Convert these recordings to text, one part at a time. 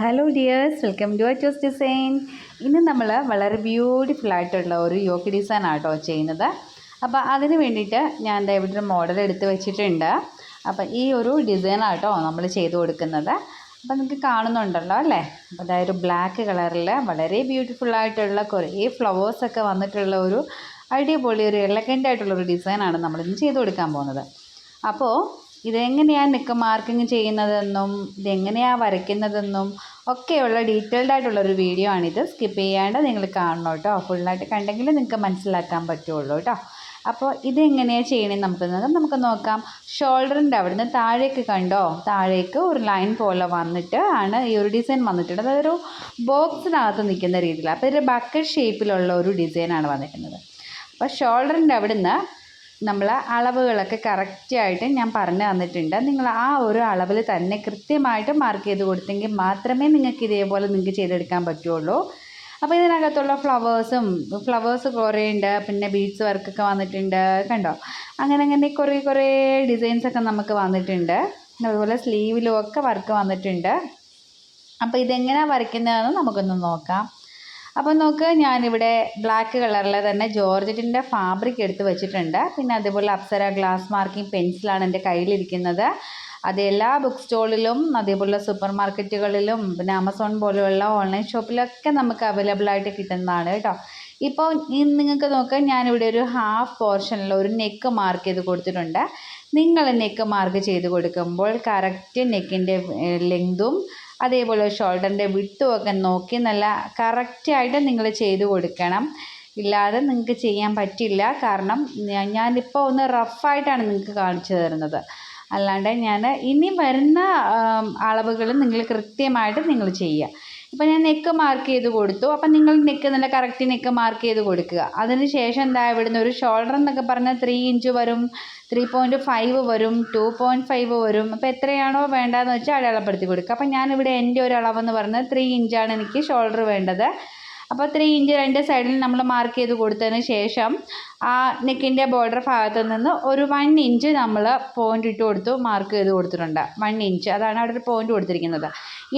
Hello dears welcome to Achos design ഇന്ന് നമ്മൾ വളരെ ബ്യൂട്ടിഫുൾ ആയിട്ടുള്ള ഒരു യോക്കി ഡിസൈൻ ആട്ടോ ചെയ്യുന്നത്. അപ്പോൾ അതിന് വേണ്ടിയിട്ട് ഞാൻ എന്റെ ഇവിടെ ഒരു മോഡൽ എടുത്ത് വെച്ചിട്ടുണ്ട്. അപ്പോൾ ഈ ഒരു ഡിസൈൻ ആട്ടോ നമ്മൾ ചെയ്ത് കൊടുക്കുന്നത്. അപ്പോൾ നിങ്ങൾക്ക് കാണുന്നുണ്ടല്ലോ അല്ലേ? അപ്പോൾ അതായത് ബ്ലാക്ക് കളറിൽ വളരെ ബ്യൂട്ടിഫുൾ ആയിട്ടുള്ള കുറേ ഫ്ലവേഴ്സൊക്കെ വന്നിട്ടുള്ള ഒരു അടിപൊളി ഒരു എലഗന്റ് ആയിട്ടുള്ള ഒരു ഡിസൈനാണ് നമ്മളിന്ന് ചെയ്ത് കൊടുക്കാൻ പോകുന്നത്. അപ്പോൾ ഇതെങ്ങനെയാണ് നിക്ക് മാർക്കിങ് ചെയ്യുന്നതെന്നും ഇതെങ്ങനെയാണ് വരയ്ക്കുന്നതെന്നും ഒക്കെയുള്ള ഡീറ്റെയിൽഡ് ആയിട്ടുള്ളൊരു വീഡിയോ ആണിത്. സ്കിപ്പ് ചെയ്യാണ്ട് നിങ്ങൾ കാണണം കേട്ടോ. ഫുള്ളായിട്ട് കണ്ടെങ്കിൽ നിങ്ങൾക്ക് മനസ്സിലാക്കാൻ പറ്റുള്ളൂ കേട്ടോ. അപ്പോൾ ഇതെങ്ങനെയാണ് ചെയ്യണമെന്ന് നമുക്ക് നമുക്ക് നോക്കാം. ഷോൾഡറിന്റെ അവിടുന്ന് താഴേക്ക് കണ്ടോ? താഴേക്ക് ഒരു ലൈൻ പോലെ വന്നിട്ട് ആണ് ഈ ഒരു ഡിസൈൻ വന്നിട്ടുണ്ട് അതൊരു ബോക്സിനകത്ത് നിൽക്കുന്ന രീതിയിൽ അപ്പോൾ ഇതൊരു ബക്കറ്റ് ഷേപ്പിലുള്ള ഒരു ഡിസൈനാണ് വന്നിരിക്കുന്നത് അപ്പോൾ ഷോൾഡറിന്റെ അവിടുന്ന് നമ്മൾ അളവുകളൊക്കെ കറക്റ്റായിട്ട് ഞാൻ പറഞ്ഞു തന്നിട്ടുണ്ട്. നിങ്ങൾ ആ ഒരു അളവിൽ തന്നെ കൃത്യമായിട്ട് മാർക്ക് ചെയ്ത് കൊടുത്തെങ്കിൽ മാത്രമേ നിങ്ങൾക്ക് ഇതേപോലെ നിങ്ങൾക്ക് ചെയ്തെടുക്കാൻ പറ്റുള്ളൂ. അപ്പോൾ ഇതിനകത്തുള്ള ഫ്ലവേഴ്സും ഫ്ലവേഴ്സ് കുറേ ഉണ്ട് പിന്നെ ബീഡ്സ് വർക്കൊക്കെ വന്നിട്ടുണ്ട്. കണ്ടോ? അങ്ങനെ അങ്ങനെ കുറേ കുറേ ഡിസൈൻസൊക്കെ നമുക്ക് വന്നിട്ടുണ്ട്. അതുപോലെ സ്ലീവിലും ഒക്കെ വർക്ക് വന്നിട്ടുണ്ട്. അപ്പോൾ ഇതെങ്ങനെയാണ് വരയ്ക്കുന്നതെന്ന് നമുക്കൊന്ന് നോക്കാം. അപ്പോൾ നോക്ക് ഞാനിവിടെ ബ്ലാക്ക് കളറിൽ തന്നെ ജോർജറ്റിന്റെ ഫാബ്രിക് എടുത്ത് വെച്ചിട്ടുണ്ട്. പിന്നെ അതേപോലെ അപ്സര ഗ്ലാസ് മാർക്കിംഗ് പെൻസിലാണ് എന്റെ കയ്യിലിരിക്കുന്നത്. അത് എല്ലാ ബുക്ക് സ്റ്റോളിലും അതേപോലെ സൂപ്പർ മാർക്കറ്റുകളിലും പിന്നെ ആമസോൺ പോലെയുള്ള ഓൺലൈൻ ഷോപ്പിലൊക്കെ നമുക്ക് അവൈലബിൾ ആയിട്ട് കിട്ടുന്നതാണ് കേട്ടോ. ഇപ്പോൾ നിങ്ങൾക്ക് നോക്കാം ഞാനിവിടെ ഒരു ഹാഫ് പോർഷനിൽ ഒരു നെക്ക് മാർക്ക് ചെയ്ത് കൊടുത്തിട്ടുണ്ട്. നിങ്ങൾ നെക്ക് മാർക്ക് ചെയ്ത് കൊടുക്കുമ്പോൾ കറക്റ്റ് നെക്കിന്റെ ലെങ്തും അതേപോലെ ഷോൾഡറിന്റെ വിട്ടും ഒക്കെ നോക്കി നല്ല കറക്റ്റായിട്ട് നിങ്ങൾ ചെയ്ത് കൊടുക്കണം. ഇല്ലാതെ നിങ്ങൾക്ക് ചെയ്യാൻ പറ്റില്ല. കാരണം ഞാനിപ്പോൾ ഒന്ന് റഫായിട്ടാണ് നിങ്ങൾക്ക് കാണിച്ചു തരുന്നത്. അല്ലാണ്ട് ഞാൻ ഇനി വരുന്ന അളവുകൾ നിങ്ങൾ കൃത്യമായിട്ട് നിങ്ങൾ ചെയ്യുക. ഇപ്പോൾ ഞാൻ നെക്ക് മാർക്ക് ചെയ്ത് കൊടുത്തു. അപ്പം നിങ്ങൾ നെക്ക് നല്ല കറക്റ്റ് നെക്ക് മാർക്ക് ചെയ്ത് കൊടുക്കുക. അതിന് ശേഷം എന്താ ഇവിടുന്ന് ഒരു ഷോൾഡർ എന്നൊക്കെ പറഞ്ഞാൽ ത്രീ ഇഞ്ച് വരും ത്രീ പോയിന്റ് ഫൈവ് വരും ടു പോയിന്റ് ഫൈവ് വരും. അപ്പോൾ എത്രയാണോ വേണ്ടതെന്ന് വെച്ചാൽ അടയാളപ്പെടുത്തി കൊടുക്കുക. അപ്പം ഞാനിവിടെ എന്റെ ഒരു അളവെന്ന് പറഞ്ഞാൽ ത്രീ ഇഞ്ചാണ് എനിക്ക് ഷോൾഡർ വേണ്ടത്. അപ്പോൾ ത്രീ ഇഞ്ച് രണ്ട് സൈഡിൽ നമ്മൾ മാർക്ക് ചെയ്ത് കൊടുത്തതിന് ശേഷം ആ നെക്കിന്റെ ബോർഡർ ഭാഗത്ത് നിന്ന് ഒരു വൺ ഇഞ്ച് നമ്മൾ പോയിന്റ് ഇട്ട് കൊടുത്തു മാർക്ക് ചെയ്ത് കൊടുത്തിട്ടുണ്ട്. വൺ ഇഞ്ച് അതാണ് അവിടെ ഒരു പോയിന്റ് കൊടുത്തിരിക്കുന്നത്.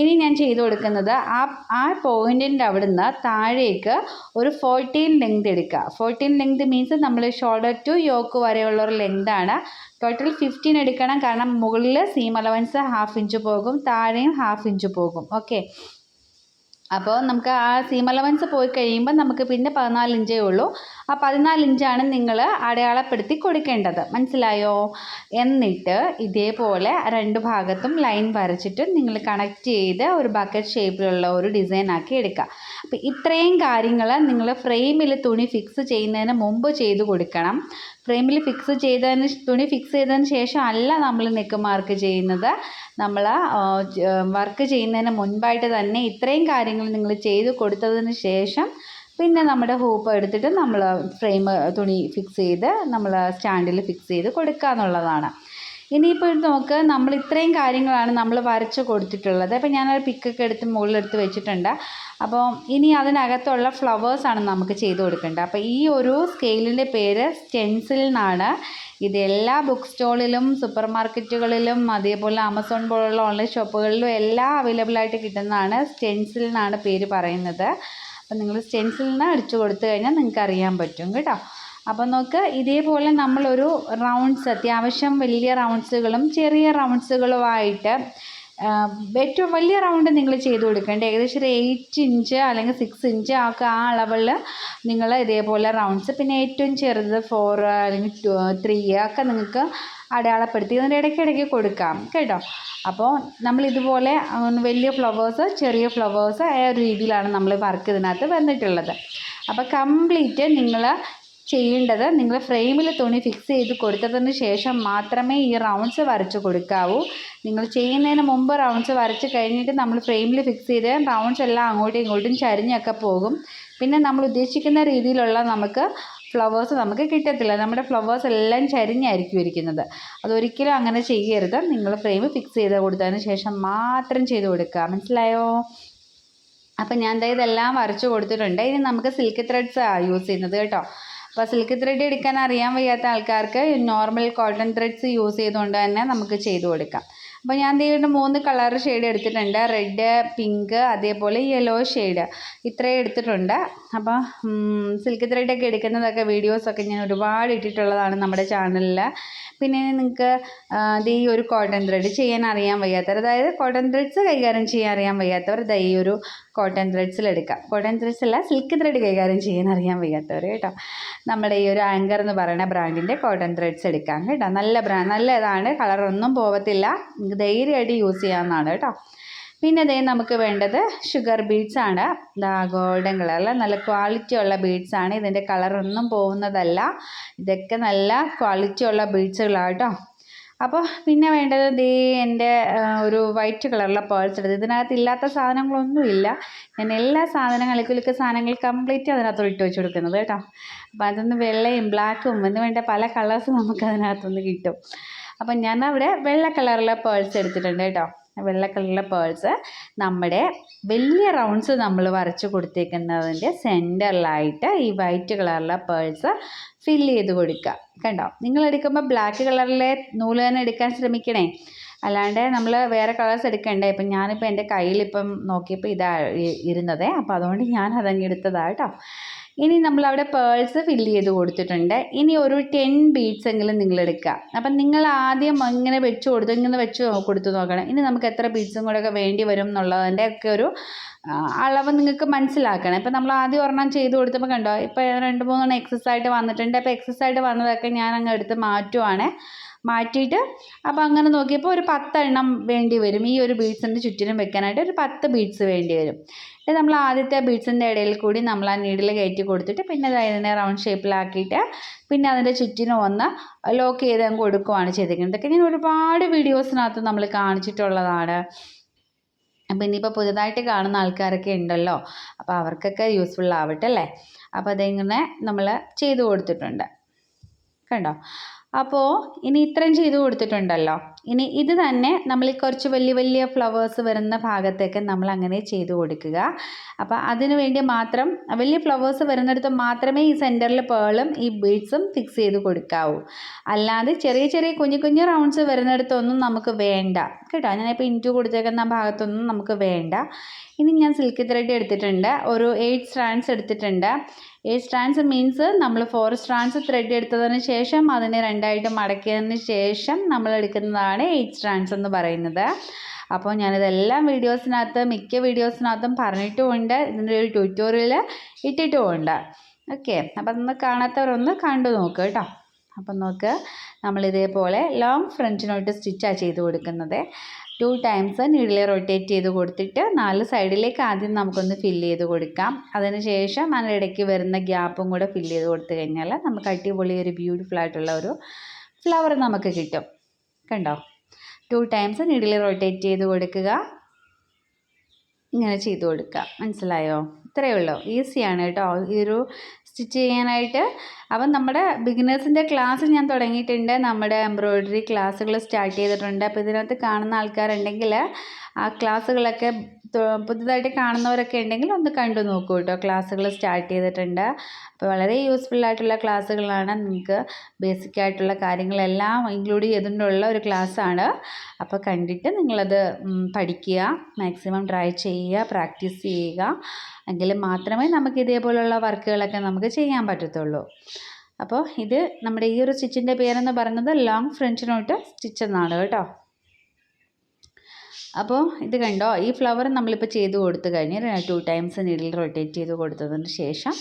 ഇനി ഞാൻ ചെയ്ത് കൊടുക്കുന്നത് ആ ആ പോയിന്റിന്റെ അവിടുന്ന് താഴേക്ക് ഒരു ഫോർട്ടീൻ ലെങ്ത് എടുക്കുക. ഫോർട്ടീൻ ലെങ്ത് മീൻസ് നമ്മൾ ഷോൾഡർ ടു യോക്ക് വരെയുള്ള ഒരു ലെങ്താണ് ടോട്ടൽ ഫിഫ്റ്റീൻ എടുക്കണം. കാരണം മുകളിൽ സീം അലവൻസ് ഹാഫ് ഇഞ്ച് പോകും താഴെയും ഹാഫ് ഇഞ്ച് പോകും. ഓക്കെ അപ്പോൾ നമുക്ക് ആ സീം അലവൻസ് പോയി കഴിയുമ്പോൾ നമുക്ക് പിന്നെ പതിനാല് ഇഞ്ചേ ഉള്ളൂ. ആ പതിനാല് ഇഞ്ചാണ് നിങ്ങൾ അടയാളപ്പെടുത്തി കൊടുക്കേണ്ടത്. മനസ്സിലായോ? എന്നിട്ട് ഇതേപോലെ രണ്ട് ഭാഗത്തും ലൈൻ വരച്ചിട്ട് നിങ്ങൾ കണക്ട് ചെയ്ത് ഒരു ബക്കറ്റ് ഷേപ്പിലുള്ള ഒരു ഡിസൈൻ ആക്കി എടുക്കുക. അപ്പോൾ ഇത്രയും കാര്യങ്ങൾ നിങ്ങൾ ഫ്രെയിമിൽ തുണി ഫിക്സ് ചെയ്യുന്നതിന് മുമ്പ് ചെയ്ത് കൊടുക്കണം. ഫ്രെയിമിൽ ഫിക്സ് ചെയ്തതിന് തുണി ഫിക്സ് ചെയ്തതിന് ശേഷം അല്ല നമ്മൾ നെക്ക് മാർക്ക് ചെയ്യുന്നത്. നമ്മൾ വർക്ക് ചെയ്യുന്നതിന് മുൻപായിട്ട് തന്നെ ഇത്രയും കാര്യങ്ങൾ നിങ്ങൾ ചെയ്ത് കൊടുത്തതിന് ശേഷം പിന്നെ നമ്മുടെ ഹൂപ്പ് എടുത്തിട്ട് നമ്മൾ ഫ്രെയിം തുണി ഫിക്സ് ചെയ്ത് നമ്മൾ സ്റ്റാൻഡിൽ ഫിക്സ് ചെയ്ത് കൊടുക്കുക എന്നുള്ളതാണ്. ഇനിയിപ്പോൾ നോക്ക് നമ്മൾ ഇത്രയും കാര്യങ്ങളാണ് നമ്മൾ വരച്ച് കൊടുത്തിട്ടുള്ളത്. അപ്പോൾ ഞാനൊരു പിക്കൊക്കെ എടുത്ത് മുകളിലെടുത്ത് വെച്ചിട്ടുണ്ട്. അപ്പോൾ ഇനി അതിനകത്തുള്ള ഫ്ലവേഴ്സാണ് നമുക്ക് ചെയ്ത് കൊടുക്കേണ്ടത്. അപ്പോൾ ഈ ഒരു സ്കെയിലിന്റെ പേര് സ്റ്റെൻസിൽ എന്നാണ് ഇത് എല്ലാ ബുക്ക് സ്റ്റോളിലും സൂപ്പർ മാർക്കറ്റുകളിലും അതേപോലെ ആമസോൺ പോലുള്ള ഓൺലൈൻ ഷോപ്പുകളിലും എല്ലാം അവൈലബിൾ ആയിട്ട് കിട്ടുന്നതാണ്. സ്റ്റെൻസിൽ എന്നാണ് പേര് പറയുന്നത്. അപ്പോൾ നിങ്ങൾ സ്റ്റെൻസിലിന് അടിച്ചു കൊടുത്തു കഴിഞ്ഞാൽ നിങ്ങൾക്ക് അറിയാൻ പറ്റും കേട്ടോ. അപ്പോൾ നോക്ക് ഇതേപോലെ നമ്മളൊരു റൗണ്ട്സ് അത്യാവശ്യം വലിയ റൗണ്ട്സുകളും ചെറിയ റൗണ്ട്സുകളുമായിട്ട് ഏറ്റവും വലിയ റൗണ്ട് നിങ്ങൾ ചെയ്ത് കൊടുക്കേണ്ട ഏകദേശം ഒരു എയ്റ്റ് ഇഞ്ച് അല്ലെങ്കിൽ സിക്സ് ഇഞ്ച് ഒക്കെ ആ അളവിൽ നിങ്ങൾ ഇതേപോലെ റൗണ്ട്സ് പിന്നെ ഏറ്റവും ചെറുത് ഫോർ അല്ലെങ്കിൽ ടു ത്രീ ഒക്കെ നിങ്ങൾക്ക് അടയാളപ്പെടുത്തി അതിന്റെ ഇടയ്ക്കിടയ്ക്ക് കൊടുക്കാം കേട്ടോ? അപ്പോൾ നമ്മൾ ഇതുപോലെ വലിയ ഫ്ലവേഴ്സ് ചെറിയ ഫ്ലവേഴ്സ് ആ രീതിയിലാണ് നമ്മൾ വർക്ക് ഇതിനകത്ത് വന്നിട്ടുള്ളത്. അപ്പോൾ കംപ്ലീറ്റ് നിങ്ങൾ ചെയ്യേണ്ടത് നിങ്ങൾ ഫ്രെയിമിൽ തുണി ഫിക്സ് ചെയ്ത് കൊടുത്തതിന് ശേഷം മാത്രമേ ഈ റൗണ്ട്സ് വരച്ച് കൊടുക്കാവൂ. നിങ്ങൾ ചെയ്യുന്നതിന് മുമ്പ് റൗണ്ട്സ് വരച്ച് കഴിഞ്ഞിട്ട് നമ്മൾ ഫ്രെയിമിൽ ഫിക്സ് ചെയ്ത് റൗണ്ട്സ് എല്ലാം അങ്ങോട്ടും ഇങ്ങോട്ടും ചരിഞ്ഞൊക്കെ പോകും. പിന്നെ നമ്മൾ ഉദ്ദേശിക്കുന്ന രീതിയിലുള്ള നമുക്ക് ഫ്ലവേഴ്സ് നമുക്ക് കിട്ടത്തില്ല. നമ്മുടെ ഫ്ലവേഴ്സ് എല്ലാം ചരിഞ്ഞായിരിക്കും ഇരിക്കുന്നത്. അതൊരിക്കലും അങ്ങനെ ചെയ്യരുത്. നിങ്ങൾ ഫ്രെയിം ഫിക്സ് ചെയ്ത് കൊടുത്തതിന് ശേഷം മാത്രം ചെയ്ത് കൊടുക്കുക. മനസ്സിലായോ? അപ്പം ഞാൻ ഇതെല്ലാം വരച്ച് കൊടുത്തിട്ടുണ്ട്. ഇനി നമുക്ക് സിൽക്ക് ത്രെഡ്സ് യൂസ് ചെയ്യുന്നത് കേട്ടോ. അപ്പോൾ സിൽക്ക് ത്രെഡ് എടുക്കാൻ അറിയാൻ വയ്യാത്ത ആൾക്കാർക്ക് നോർമൽ കോട്ടൺ ത്രെഡ്സ് യൂസ് ചെയ്തുകൊണ്ട് തന്നെ നമുക്ക് ചെയ്തു കൊടുക്കാം. അപ്പോൾ ഞാൻ ദൈവം മൂന്ന് കളർ ഷെയ്ഡ് എടുത്തിട്ടുണ്ട്. റെഡ് പിങ്ക് അതേപോലെ യെല്ലോ ഷെയ്ഡ് ഇത്രയും എടുത്തിട്ടുണ്ട്. അപ്പോൾ സിൽക്ക് ത്രെഡൊക്കെ എടുക്കുന്നതൊക്കെ വീഡിയോസൊക്കെ ഞാൻ ഒരുപാട് ഇട്ടിട്ടുള്ളതാണ് നമ്മുടെ ചാനലിൽ പിന്നെ നിങ്ങൾക്ക് ഈ ഒരു കോട്ടൺ ത്രെഡ് ചെയ്യാൻ അറിയാൻ വയ്യാത്തവർ അതായത് കോട്ടൺ ത്രെഡ്സ് കൈകാര്യം ചെയ്യാൻ അറിയാൻ വയ്യാത്തവർ ദൈ ഈ ഒരു കോട്ടൺ ത്രെഡ്സിൽ എടുക്കാം. കോട്ടൺ ത്രെഡ്സ് അല്ല സിൽക്ക് ത്രെഡ് കൈകാര്യം ചെയ്യാൻ അറിയാൻ വയ്യാത്തവർ കേട്ടോ. നമ്മുടെ ഈ ഒരു ആങ്കർ എന്ന് പറയുന്ന ബ്രാൻഡിന്റെ കോട്ടൺ ത്രെഡ്സ് എടുക്കാം കേട്ടോ. നല്ല ബ്രാൻഡ് നല്ല ഇതാണ്. കളറൊന്നും പോകത്തില്ല ധൈര്യമായിട്ട് യൂസ് ചെയ്യാവുന്നതാണ് കേട്ടോ. പിന്നെ അതേ നമുക്ക് വേണ്ടത് ഷുഗർ ബീഡ്സ് ആണ്. ഇതാ ഗോൾഡൻ കളറിൽ നല്ല ക്വാളിറ്റി ഉള്ള ബീഡ്സ് ആണ്. ഇതിന്റെ കളറൊന്നും പോകുന്നതല്ല ഇതൊക്കെ നല്ല ക്വാളിറ്റി ഉള്ള ബീഡ്സുകളാണ് കേട്ടോ. അപ്പോൾ പിന്നെ വേണ്ടത് ദേ എന്റെ ഒരു വൈറ്റ് കളറുള്ള പേഴ്സ് എടുത്ത്. ഇതിനകത്ത് ഇല്ലാത്ത സാധനങ്ങളൊന്നുമില്ല ഞാൻ എല്ലാ സാധനങ്ങളും ഇക്കുലിക്ക സാധനങ്ങൾ കംപ്ലീറ്റ് അതിനകത്തോട്ട് ഇട്ട് വെച്ച് കൊടുക്കുന്നത് കേട്ടോ. അപ്പോൾ അതൊന്ന് വെള്ളയും ബ്ലാക്കും എന്ന് വേണ്ട പല കളേഴ്സ് നമുക്ക് അതിനകത്തുനിന്ന് കിട്ടും. അപ്പം ഞാൻ അവിടെ വെള്ള കളറുള്ള പേഴ്സ് എടുത്തിട്ടുണ്ട് കേട്ടോ. വെള്ള കളറിലെ പേഴ്സ് നമ്മുടെ വലിയ റൗണ്ട്സ് നമ്മൾ വരച്ച് കൊടുത്തേക്കുന്നതിന്റെ സെന്ററിലായിട്ട് ഈ വൈറ്റ് കളറിലെ പേഴ്സ് ഫില്ല് ചെയ്ത് കൊടുക്കുക. കണ്ടോ? നിങ്ങൾ എടുക്കുമ്പോൾ ബ്ലാക്ക് കളറിലെ നൂൽ തന്നെ എടുക്കാൻ ശ്രമിക്കണേ. അല്ലാണ്ട് നമ്മൾ വേറെ കളേഴ്സ് എടുക്കണ്ടേ. ഇപ്പം ഞാനിപ്പോൾ എന്റെ കയ്യിലിപ്പം നോക്കിയപ്പോൾ ഇതാ ഇരുന്നതേ. അപ്പോൾ അതുകൊണ്ട് ഞാൻ അതങ്ങ് കേട്ടോ. ഇനി നമ്മൾ അവിടെ പേൾസ് ഫില്ല് ചെയ്ത് കൊടുത്തിട്ടുണ്ട്. ഇനി ഒരു ടെൻ ബീഡ്സ് എങ്കിലും നിങ്ങൾ എടുക്കുക അപ്പം നിങ്ങൾ ആദ്യം ഇങ്ങനെ വെച്ച് കൊടുത്തു ഇങ്ങനെ വെച്ച് കൊടുത്ത് നോക്കണം. ഇനി നമുക്ക് എത്ര ബീഡ്സും കൂടെ ഒക്കെ വേണ്ടി വരും എന്നുള്ളതിന്റെ ഒക്കെ ഒരു അളവ് നിങ്ങൾക്ക് മനസ്സിലാക്കണം. ഇപ്പം നമ്മൾ ആദ്യം ഒരെണ്ണം ചെയ്ത് കൊടുത്തപ്പോൾ കണ്ടോ ഇപ്പോൾ രണ്ട് മൂന്നെണ്ണം എക്സസ് ആയിട്ട് വന്നിട്ടുണ്ട്. അപ്പോൾ എക്സസ് ആയിട്ട് വന്നതൊക്കെ ഞാൻ അങ്ങ് എടുത്ത് മാറ്റുവാണ്. മാറ്റിയിട്ട് അപ്പോൾ അങ്ങനെ നോക്കിയപ്പോൾ ഒരു പത്തെണ്ണം വേണ്ടി വരും. ഈ ഒരു ബീഡ്സിന്റെ ചുറ്റിനും വെക്കാനായിട്ട് ഒരു പത്ത് ബീഡ്സ് വേണ്ടി വരും. നമ്മൾ ആദ്യത്തെ ബീഡ്സിന്റെ ഇടയിൽ കൂടി നമ്മൾ ആ നീഡിൽ കയറ്റി കൊടുത്തിട്ട് പിന്നെ അതിനെ റൗണ്ട് ഷേപ്പിലാക്കിയിട്ട് പിന്നെ അതിന്റെ ചുറ്റിനും ഒന്ന് ലോക്ക് ചെയ്ത് അങ്ങ് കൊടുക്കുകയാണ് ചെയ്തിരിക്കുന്നത്. ഇതൊക്കെ ഞാൻ ഒരുപാട് വീഡിയോസിനകത്ത് നമ്മൾ കാണിച്ചിട്ടുള്ളതാണ്. അപ്പം ഇനിയിപ്പോൾ പുതുതായിട്ട് കാണുന്ന ആൾക്കാരൊക്കെ ഉണ്ടല്ലോ. അപ്പോൾ അവർക്കൊക്കെ യൂസ്ഫുൾ ആവട്ടെ അല്ലേ? അപ്പോൾ അതിങ്ങനെ നമ്മൾ ചെയ്തു കൊടുത്തിട്ടുണ്ട്. കണ്ടോ? അപ്പോൾ ഇനി ഇത്രയും ചെയ്തു കൊടുത്തിട്ടുണ്ടല്ലോ. ഇനി ഇത് തന്നെ നമ്മൾ കുറച്ച് വലിയ വലിയ ഫ്ലവേഴ്സ് വരുന്ന ഭാഗത്തേക്ക് നമ്മൾ അങ്ങനെ ചെയ്ത് കൊടുക്കുക. അപ്പോൾ അതിനു വേണ്ടി മാത്രം വലിയ ഫ്ലവേഴ്സ് വരുന്നിടത്ത് മാത്രമേ ഈ സെന്ററിൽ പേളും ഈ ബീഡ്സും ഫിക്സ് ചെയ്ത് കൊടുക്കാവൂ. അല്ലാതെ ചെറിയ ചെറിയ കുഞ്ഞു കുഞ്ഞു റൗണ്ട്സ് വരുന്നിടത്തൊന്നും നമുക്ക് വേണ്ട. കേട്ടോ? ഞാനിപ്പോൾ ഇന്റു കൊടുത്തേക്കുന്ന ഭാഗത്തൊന്നും നമുക്ക് വേണ്ട. ഇനി ഞാൻ സിൽക്ക് ത്രെഡ് എടുത്തിട്ടുണ്ട്. ഒരു എയ്റ്റ് സ്ട്രാൻഡ്സ് എടുത്തിട്ടുണ്ട്. എയ്റ്റ് സ്ട്രാൻഡ്സ് മീൻസ് നമ്മൾ ഫോർ സ്ട്രാൻഡ്സ് ത്രെഡ് എടുത്തതിന് ശേഷം അതിനെ രണ്ടായിട്ട് മടക്കിയതിന് ശേഷം നമ്മൾ എടുക്കുന്നതാണ് എയ്റ്റ് സ്ട്രാൻഡ്സ് എന്ന് പറയുന്നത്. അപ്പോൾ ഞാനിതെല്ലാം വീഡിയോസിനകത്ത് മിക്ക വീഡിയോസിനകത്തും പറഞ്ഞിട്ടുമുണ്ട്. ഇതിന്റെ ഒരു ട്യൂട്ടോറിയൽ ഇട്ടിട്ടുമുണ്ട്. ഓക്കെ അപ്പം ഒന്ന് കാണാത്തവരൊന്ന് കണ്ടു നോക്കുക കേട്ടോ. അപ്പം നോക്ക് നമ്മൾ ഇതേപോലെ ലോങ് ഫ്രഞ്ചിനോട്ട് സ്റ്റിച്ചാണ് ചെയ്ത് കൊടുക്കുന്നത്. ടു ടൈംസ് നീഡിൽ റൊട്ടേറ്റ് ചെയ്ത് കൊടുത്തിട്ട് നാല് സൈഡിലേക്ക് ആദ്യം നമുക്കൊന്ന് ഫില്ല് ചെയ്ത് കൊടുക്കാം. അതിനുശേഷം അതിനിടയ്ക്ക് വരുന്ന ഗ്യാപ്പും കൂടെ ഫില്ല് ചെയ്ത് കൊടുത്തു കഴിഞ്ഞാൽ നമുക്ക് അടിപൊളി ഒരു ബ്യൂട്ടിഫുൾ ആയിട്ടുള്ള ഒരു ഫ്ലവർ നമുക്ക് കിട്ടും. കണ്ടോ? ടു ടൈംസ് നീഡിൽ റൊട്ടേറ്റ് ചെയ്ത് കൊടുക്കുക. ഇങ്ങനെ ചെയ്ത് കൊടുക്കുക. മനസ്സിലായോ? ഇത്രയേ ഉള്ളൂ. ഈസിയാണ് കേട്ടോ. ഈ ഒരു സ്റ്റിച്ച് ചെയ്യാനായിട്ട്. അപ്പം നമ്മുടെ ബിഗിനേഴ്സിന്റെ ക്ലാസ് ഞാൻ തുടങ്ങിയിട്ടുണ്ട്. നമ്മുടെ എംബ്രോയ്ഡറി ക്ലാസ്സുകൾ സ്റ്റാർട്ട് ചെയ്തിട്ടുണ്ട്. അപ്പോൾ ഇതിനകത്ത് കാണുന്ന ആൾക്കാരുണ്ടെങ്കിൽ ആ ക്ലാസ്സുകളൊക്കെ പുതുതായിട്ട് കാണുന്നവരൊക്കെ ഉണ്ടെങ്കിൽ ഒന്ന് കണ്ടു നോക്കൂ കേട്ടോ. ക്ലാസ്സുകൾ സ്റ്റാർട്ട് ചെയ്തിട്ടുണ്ട്. അപ്പോൾ വളരെ യൂസ്ഫുൾ ആയിട്ടുള്ള ക്ലാസ്സുകളാണ് നിങ്ങൾക്ക് ബേസിക് ആയിട്ടുള്ള കാര്യങ്ങളെല്ലാം ഇൻക്ലൂഡ് ചെയ്തിട്ടുള്ള ഒരു ക്ലാസ്സാണ്. അപ്പോൾ കണ്ടിട്ട് നിങ്ങളത് പഠിക്കുക മാക്സിമം ട്രൈ ചെയ്യുക പ്രാക്ടീസ് ചെയ്യുക. എങ്കിൽ മാത്രമേ നമുക്ക് ഇതേപോലുള്ള വർക്കുകളൊക്കെ നമുക്ക് ചെയ്യാൻ പറ്റത്തുള്ളൂ. അപ്പോൾ ഇത് നമ്മുടെ ഈ ഒരു സ്റ്റിച്ചിന്റെ പേരെന്ന് പറയുന്നത് ലോങ് ഫ്രഞ്ച് നോട്ട് സ്റ്റിച്ച് എന്നാണ് കേട്ടോ. അപ്പോൾ ഇത് കണ്ടോ? ഈ ഫ്ലവർ നമ്മളിപ്പോൾ ചെയ്ത് കൊടുത്തു കഴിഞ്ഞാൽ ടു ടൈംസ് നീഡിൽ റൊട്ടേറ്റ് ചെയ്ത് കൊടുത്തതിന് ശേഷം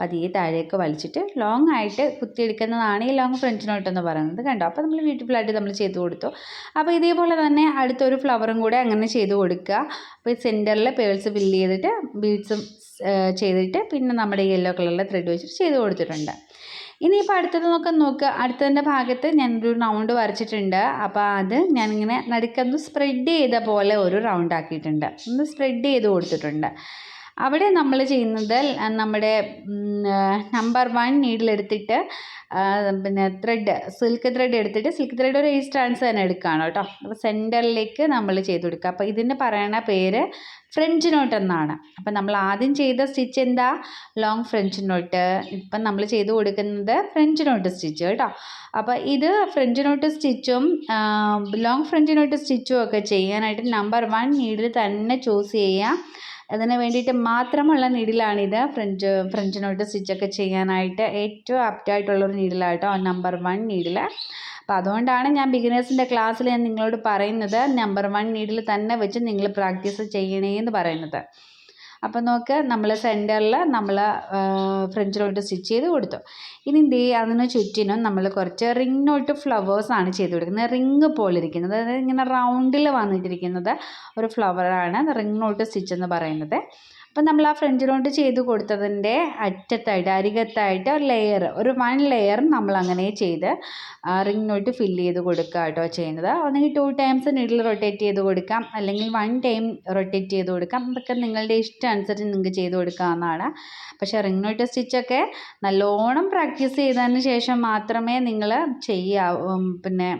പതിയെ താഴേക്ക് വലിച്ചിട്ട് ലോങ് ആയിട്ട് കുത്തിയെടുക്കുന്നതാണ് ഈ ലോങ് ഫ്രഞ്ച് നോട്ട് എന്ന് പറയുന്നത്. കണ്ടോ? അപ്പോൾ നമ്മൾ ബ്യൂട്ടിഫുള്ളായിട്ട് നമ്മൾ ചെയ്ത് കൊടുത്തു. അപ്പോൾ ഇതേപോലെ തന്നെ അടുത്തൊരു ഫ്ലവറും കൂടെ അങ്ങനെ ചെയ്ത് കൊടുക്കുക. അപ്പോൾ സെന്ററിൽ പേഴ്സ് ഫില്ല് ചെയ്തിട്ട് ബീഡ്സും ചെയ്തിട്ട് പിന്നെ നമ്മുടെ യെല്ലോ കളറിലെ ത്രെഡ് വെച്ചിട്ട് ചെയ്ത് കൊടുത്തിട്ടുണ്ട്. ഇനിയിപ്പോൾ അടുത്തത് നോക്ക. നോക്കുക അടുത്തതിന്റെ ഭാഗത്ത് ഞാനൊരു റൗണ്ട് വരച്ചിട്ടുണ്ട്. അപ്പോൾ അത് ഞാനിങ്ങനെ നടുക്കൊന്ന് സ്പ്രെഡ് ചെയ്ത പോലെ ഒരു റൗണ്ട് ആക്കിയിട്ടുണ്ട്. ഒന്ന് സ്പ്രെഡ് ചെയ്ത് കൊടുത്തിട്ടുണ്ട്. അവിടെ നമ്മൾ ചെയ്യുന്നത് നമ്മുടെ നമ്പർ വൺ നീഡിലെടുത്തിട്ട് പിന്നെ ത്രെഡ് സിൽക്ക് ത്രെഡ് എടുത്തിട്ട് സിൽക്ക് ത്രെഡ് ഒരു എയ്റ്റ് സ്റ്റാൻസ് തന്നെ എടുക്കുകയാണ് കേട്ടോ. അപ്പോൾ സെന്ററിലേക്ക് നമ്മൾ ചെയ്ത് കൊടുക്കുക. അപ്പോൾ ഇതിന് പറയണ പേര് ഫ്രഞ്ച് നോട്ട് എന്നാണ്. അപ്പം നമ്മൾ ആദ്യം ചെയ്ത സ്റ്റിച്ച് എന്താ? ലോങ് ഫ്രഞ്ച് നോട്ട് ഇപ്പം നമ്മൾ ചെയ്ത് കൊടുക്കുന്നത് ഫ്രഞ്ച് നോട്ട് സ്റ്റിച്ച് കേട്ടോ. അപ്പോൾ ഇത് ഫ്രഞ്ച് നോട്ട് സ്റ്റിച്ചും ലോങ് ഫ്രഞ്ച് നോട്ട് സ്റ്റിച്ചും ഒക്കെ ചെയ്യാനായിട്ട് നമ്പർ വൺ നീഡിൽ തന്നെ ചൂസ് ചെയ്യുക. അതിന് വേണ്ടിയിട്ട് മാത്രമുള്ള നീഡിലാണിത്. ഫ്രഞ്ച് ഫ്രഞ്ച് സ്റ്റിച്ചൊക്കെ ചെയ്യാനായിട്ട് ഏറ്റവും ആപ്റ്റായിട്ടുള്ളൊരു നീഡിലാട്ടോ നമ്പർ വൺ നീഡിൽ അപ്പോൾ അതുകൊണ്ടാണ് ഞാൻ ബിഗിനേഴ്സിന്റെ ക്ലാസ്സിൽ ഞാൻ നിങ്ങളോട് പറയുന്നത് നമ്പർ വൺ നീഡിൽ തന്നെ വെച്ച് നിങ്ങൾ പ്രാക്ടീസ് ചെയ്യണേ എന്ന് പറയുന്നത്. അപ്പോൾ നോക്ക് നമ്മൾ സെന്ററിൽ നമ്മൾ ഫ്രഞ്ച് നോട്ട് സ്റ്റിച്ച് ചെയ്ത് കൊടുത്തു. ഇനി എന്ത് ചെയ്യുക അതിന് ചുറ്റിനും നമ്മൾ കുറച്ച് റിംഗ് നോട്ട് ഫ്ലവേഴ്സാണ് ചെയ്ത് കൊടുക്കുന്നത്. റിങ് പോലെ ഇരിക്കുന്നത് അതായത് ഇങ്ങനെ റൗണ്ടിൽ വന്നിട്ടിരിക്കുന്നത് ഒരു ഫ്ലവറാണ് റിംഗ് നോട്ട് സ്റ്റിച്ച് എന്ന് പറയുന്നത്. അപ്പം നമ്മൾ ആ ഫ്രഞ്ച് റൗണ്ട് ചെയ്ത് കൊടുത്തതിന്റെ അറ്റത്തായിട്ട് അരികത്തായിട്ട് ഒരു ലെയർ ഒരു വൺ ലെയർ നമ്മൾ അങ്ങനെ ചെയ്ത് റിംഗ് നോട്ട് ഫില്ല് ചെയ്ത് കൊടുക്കുക കേട്ടോ ചെയ്യുന്നത്. ഒന്നെങ്കിൽ ടു ടൈംസ് നീഡിൽ റൊട്ടേറ്റ് ചെയ്ത് കൊടുക്കാം. അല്ലെങ്കിൽ വൺ ടൈം റൊട്ടേറ്റ് ചെയ്ത് കൊടുക്കാം. അതൊക്കെ നിങ്ങളുടെ ഇഷ്ടം അനുസരിച്ച് നിങ്ങൾക്ക് ചെയ്ത് കൊടുക്കാവുന്നതാണ്. പക്ഷേ റിംഗ് നോട്ട് സ്റ്റിച്ചൊക്കെ നല്ലോണം പ്രാക്ടീസ് ചെയ്തതിന് ശേഷം മാത്രമേ നിങ്ങൾ ചെയ്യാവൂ. പിന്നെ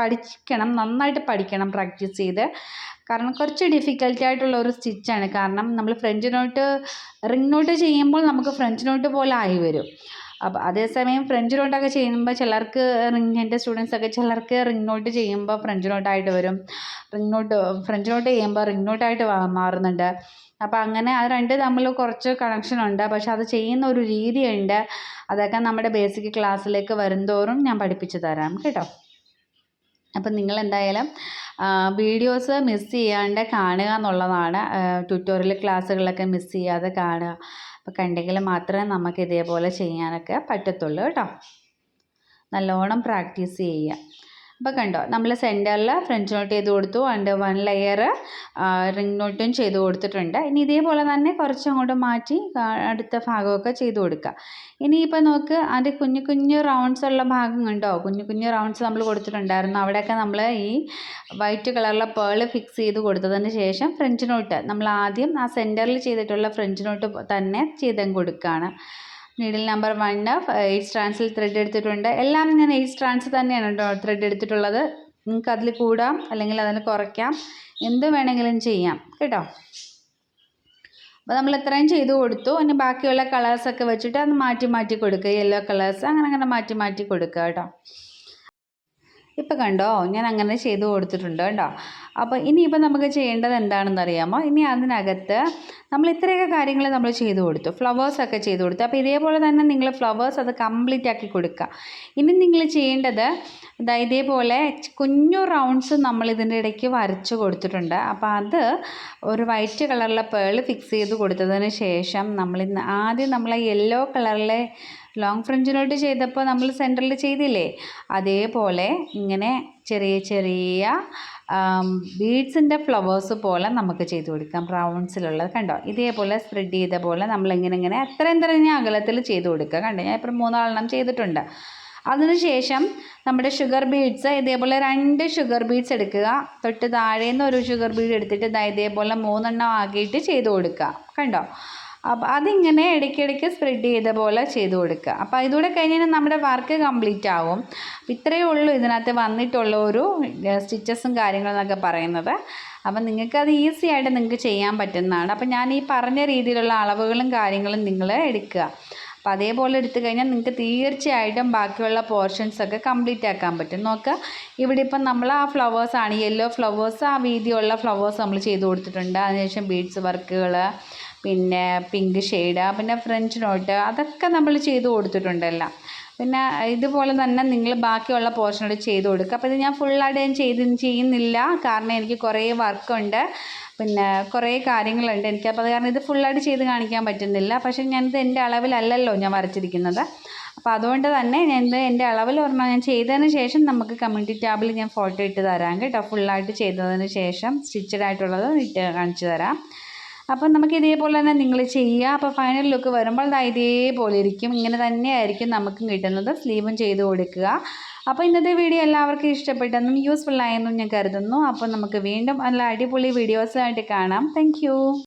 പഠിക്കണം നന്നായിട്ട് പഠിക്കണം പ്രാക്ടീസ് ചെയ്ത് കാരണം കുറച്ച് ഡിഫിക്കൽട്ടി ആയിട്ടുള്ള ഒരു സ്റ്റിച്ചാണ് കാരണം നമ്മൾ ഫ്രഞ്ച് നോട്ട് റിംഗ് നോട്ട് ചെയ്യുമ്പോൾ നമുക്ക് ഫ്രഞ്ച് നോട്ട് പോലെ ആയി വരും. അപ്പോൾ അതേസമയം ഫ്രഞ്ച് നോട്ടൊക്കെ ചെയ്യുമ്പോൾ ചിലർക്ക് റിംഗ് എന്റെ സ്റ്റുഡൻസൊക്കെ ചിലർക്ക് റിംഗ് നോട്ട് ചെയ്യുമ്പോൾ ഫ്രഞ്ച് നോട്ടായിട്ട് വരും. റിംഗ് നോട്ട് ഫ്രഞ്ച് നോട്ട് ചെയ്യുമ്പോൾ റിംഗ് മാറുന്നുണ്ട്. അപ്പോൾ അങ്ങനെ അത് രണ്ട് തമ്മിൽ കുറച്ച് കണക്ഷൻ ഉണ്ട്. പക്ഷെ അത് ചെയ്യുന്ന ഒരു രീതിയുണ്ട്. അതൊക്കെ നമ്മുടെ ബേസിക് ക്ലാസ്സിലേക്ക് വരുന്തോറും ഞാൻ പഠിപ്പിച്ചു തരാം കേട്ടോ. അപ്പം നിങ്ങൾ എന്തായാലും വീഡിയോസ് മിസ് ചെയ്യാണ്ട് കാണുക എന്നുള്ളതാണ്. ട്യൂട്ടോറിയൽ ക്ലാസ്സുകളൊക്കെ മിസ് ചെയ്യാതെ കാണുക. അപ്പോൾ കണ്ടെങ്കിൽ മാത്രമേ നമുക്ക് ഇതേപോലെ ചെയ്യാനൊക്കെ പറ്റത്തുള്ളൂ കേട്ടോ. നല്ലോണം പ്രാക്ടീസ് ചെയ്യുക. അപ്പോൾ കണ്ടോ നമ്മൾ സെന്ററിൽ ഫ്രഞ്ച് നോട്ട് ചെയ്ത് കൊടുത്തു ആൻഡ് വൺ ലെയർ റിംഗ് നോട്ടും ചെയ്ത് കൊടുത്തിട്ടുണ്ട്. ഇനി ഇതേപോലെ തന്നെ കുറച്ച് അങ്ങോട്ട് മാറ്റി അടുത്ത ഭാഗമൊക്കെ ചെയ്ത് കൊടുക്കുക. ഇനിയിപ്പോൾ നോക്ക് അതിന്റെ കുഞ്ഞു കുഞ്ഞു റൗണ്ട്സ് ഉള്ള ഭാഗം കണ്ടോ? കുഞ്ഞു കുഞ്ഞു റൗണ്ട്സ് നമ്മൾ കൊടുത്തിട്ടുണ്ടായിരുന്നു. അവിടെയൊക്കെ നമ്മൾ ഈ വൈറ്റ് കളറിലെ പേൾ ഫിക്സ് ചെയ്ത് കൊടുത്തതിന് ശേഷം ഫ്രഞ്ച് നോട്ട് നമ്മൾ ആദ്യം ആ സെന്ററിൽ ചെയ്തിട്ടുള്ള ഫ്രഞ്ച് നോട്ട് തന്നെ ചെയ്തങ്ങ് കൊടുക്കുകയാണ്. Needle number one of eight സ്ട്രാൻഡ്സിൽ thread എടുത്തിട്ടുണ്ട്. എല്ലാം ഞാൻ എയ്റ്റ് സ്ട്രാൻഡ്സ് തന്നെയാണ് കേട്ടോ ത്രെഡ് എടുത്തിട്ടുള്ളത്. നിങ്ങൾക്ക് അതിൽ കൂടാം അല്ലെങ്കിൽ അതിൽ കുറയ്ക്കാം. എന്ത് വേണമെങ്കിലും ചെയ്യാം കേട്ടോ? അപ്പോൾ നമ്മൾ ഇത്രയും ചെയ്ത് കൊടുത്തു. ഇനി ബാക്കിയുള്ള കളേഴ്സൊക്കെ വെച്ചിട്ട് അത് മാറ്റി മാറ്റി കൊടുക്കുക. യെല്ലോ കളേഴ്സ് അങ്ങനെ അങ്ങനെ മാറ്റി മാറ്റി കൊടുക്കുക കേട്ടോ? ഇപ്പം കണ്ടോ ഞാൻ അങ്ങനെ ചെയ്ത് കൊടുത്തിട്ടുണ്ട് കേട്ടോ അപ്പോൾ ഇനിയിപ്പോൾ നമുക്ക് ചെയ്യേണ്ടത് എന്താണെന്ന് അറിയാമോ? ഇനി അതിനകത്ത് നമ്മൾ ഇത്രയൊക്കെ കാര്യങ്ങൾ നമ്മൾ ചെയ്തു കൊടുത്തു. ഫ്ലവേഴ്സൊക്കെ ചെയ്തു കൊടുത്തു. അപ്പോൾ ഇതേപോലെ തന്നെ നിങ്ങൾ ഫ്ലവേഴ്സ് അത് കംപ്ലീറ്റ് ആക്കി കൊടുക്കുക. ഇനി നിങ്ങൾ ചെയ്യേണ്ടത് ഇതാ ഇതേപോലെ കുഞ്ഞു റൗണ്ട്സ് നമ്മൾ ഇതിന്റെ ഇടയ്ക്ക് വരച്ച് കൊടുത്തിട്ടുണ്ട്. അപ്പോൾ അത് ഒരു വൈറ്റ് കളറിലെ പേൾ ഫിക്സ് ചെയ്ത് കൊടുത്തതിന് ശേഷം നമ്മൾ ആദ്യം നമ്മൾ യെല്ലോ കളറിലെ ലോങ് ഫ്രഞ്ചിനോട്ട് ചെയ്തപ്പോൾ നമ്മൾ സെന്ററിൽ ചെയ്തില്ലേ? അതേപോലെ ഇങ്ങനെ ചെറിയ ചെറിയ ബീഡ്സിന്റെ ഫ്ലവേഴ്സ് പോലെ നമുക്ക് ചെയ്ത് കൊടുക്കാം. റൗണ്ട്സിലുള്ളത് കണ്ടോ? ഇതേപോലെ സ്പ്രെഡ് ചെയ്ത പോലെ നമ്മൾ ഇങ്ങനെ ഇങ്ങനെ എത്രയും തരം അകലത്തിൽ ചെയ്ത് കൊടുക്കുക. കണ്ടോ? ഞാൻ ഇപ്പം മൂന്നാളെണ്ണം ചെയ്തിട്ടുണ്ട്. അതിനുശേഷം നമ്മുടെ ഷുഗർ ബീഡ്സ് ഇതേപോലെ രണ്ട് ഷുഗർ ബീഡ്സ് എടുക്കുക. തൊട്ട് താഴേന്ന് ഒരു ഷുഗർ ബീഡ് എടുത്തിട്ട് ഇതേപോലെ മൂന്നെണ്ണം ആക്കിയിട്ട് ചെയ്ത് കൊടുക്കുക. കണ്ടോ? അപ്പോൾ അതിങ്ങനെ ഇടയ്ക്കിടയ്ക്ക് സ്പ്രെഡ് ചെയ്ത പോലെ ചെയ്ത് കൊടുക്കുക. അപ്പോൾ ഇതുകൂടെ കഴിഞ്ഞാൽ നമ്മുടെ വർക്ക് കംപ്ലീറ്റ് ആവും. ഇത്രയേ ഉള്ളൂ ഇതിനകത്ത് വന്നിട്ടുള്ള ഒരു സ്റ്റിച്ചസും കാര്യങ്ങളെന്നൊക്കെ പറയുന്നത്. അപ്പം നിങ്ങൾക്കത് ഈസി ആയിട്ട് നിങ്ങൾക്ക് ചെയ്യാൻ പറ്റുന്നതാണ്. അപ്പം ഞാൻ ഈ പറഞ്ഞ രീതിയിലുള്ള അളവുകളും കാര്യങ്ങളും നിങ്ങൾ എടുക്കുക. അപ്പോൾ അതേപോലെ എടുത്തു കഴിഞ്ഞാൽ നിങ്ങൾക്ക് തീർച്ചയായിട്ടും ബാക്കിയുള്ള പോർഷൻസ് ഒക്കെ കംപ്ലീറ്റ് ആക്കാൻ പറ്റും. നോക്കുക ഇവിടെ ഇപ്പം നമ്മൾ ആ ഫ്ലവേഴ്സാണ് യെല്ലോ ഫ്ലവേഴ്സ് ആ വീതിയുള്ള ഫ്ലവേഴ്സ് നമ്മൾ ചെയ്ത് കൊടുത്തിട്ടുണ്ട്. അതിനുശേഷം ബീഡ്സ് വർക്കുകൾ പിന്നെ പിങ്ക് ഷെയ്ഡ് പിന്നെ ഫ്രഞ്ച് നോട്ട് അതൊക്കെ നമ്മൾ ചെയ്ത് കൊടുത്തിട്ടുണ്ടല്ലോ. പിന്നെ ഇതുപോലെ തന്നെ നിങ്ങൾ ബാക്കിയുള്ള പോർഷനോട് ചെയ്ത് കൊടുക്കുക അപ്പോൾ ഇത് ഞാൻ ഫുള്ളായിട്ട് ഞാൻ ചെയ്ത് ചെയ്യുന്നില്ല. കാരണം എനിക്ക് കുറേ വർക്കുണ്ട് പിന്നെ കുറേ കാര്യങ്ങളുണ്ട് എനിക്ക്. അപ്പോൾ അത് കാരണം ഇത് ഫുള്ളായിട്ട് ചെയ്ത് കാണിക്കാൻ പറ്റുന്നില്ല. പക്ഷേ ഞാനിത് എന്റെ അളവിലല്ലല്ലോ ഞാൻ വരച്ചിരിക്കുന്നത്. അപ്പോൾ അതുകൊണ്ട് തന്നെ ഞാൻ ഇത് എന്റെ അളവിൽ ഒരെണ്ണം ഞാൻ ചെയ്തതിന് ശേഷം നമുക്ക് കമ്മ്യൂണിറ്റി ടാബിൽ ഞാൻ ഫോട്ടോ ഇട്ട് തരാം കേട്ടോ. ഫുള്ളായിട്ട് ചെയ്തതിന് ശേഷം സ്റ്റിച്ചഡ് ആയിട്ടുള്ളത് ഇട്ട് കാണിച്ചു തരാം. അപ്പം നമുക്ക് ഇതേപോലെ തന്നെ നിങ്ങൾ ചെയ്യുക. അപ്പോൾ ഫൈനൽ ലുക്ക് വരുമ്പോൾ ഇതേപോലെ ഇരിക്കും. ഇങ്ങനെ തന്നെയായിരിക്കും നമുക്കും കിട്ടുന്നത്. സ്ലീവും ചെയ്ത് കൊടുക്കുക. അപ്പോൾ ഇന്നത്തെ വീഡിയോ എല്ലാവർക്കും ഇഷ്ടപ്പെട്ടെന്നും യൂസ്ഫുൾ ആയെന്നും ഞാൻ കരുതുന്നു. അപ്പോൾ നമുക്ക് വീണ്ടും നല്ല അടിപൊളി വീഡിയോസായിട്ട് കാണാം. താങ്ക്